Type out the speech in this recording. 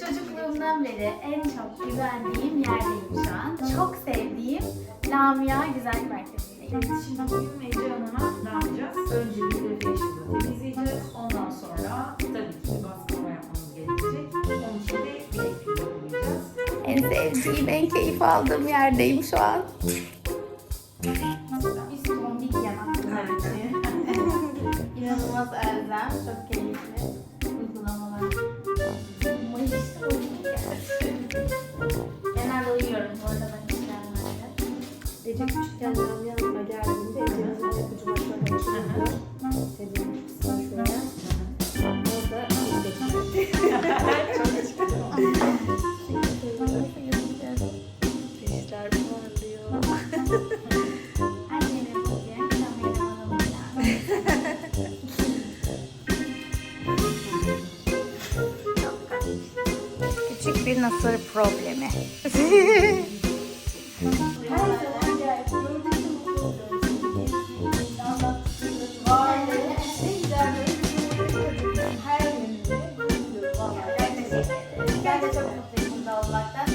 Çocukluğumdan beri en çok güvendiğim yerdeyim şu an. Çok sevdiğim Lamia Güzel Merkezi'ndeyim. Şimdi bugün Ece Hanım'a ne yapacağız? Önce bir refresh'i temizleyeceğiz. Ondan sonra tabii ki baskılama yapmamız gerekecek. Onun için de bileklik uygulayacağız. En sevdiğim, en keyif aldığım yerdeyim şu an. Biz tombik için. İnanılmaz elzem, çok keyifli Uyuyorum bu arada ben işlemlerde. Ece küçükken Lamia Hanım'a geldiğinde Ece Hanım'ın yapıcı masada oturuyordu. Senin kısmı şuraya. Orada ilk beklerdi. Dişler parlıyor. Annemin bugün kameramanımla. Küçük bir nasır problemi. Bence çok mutluydum doğal.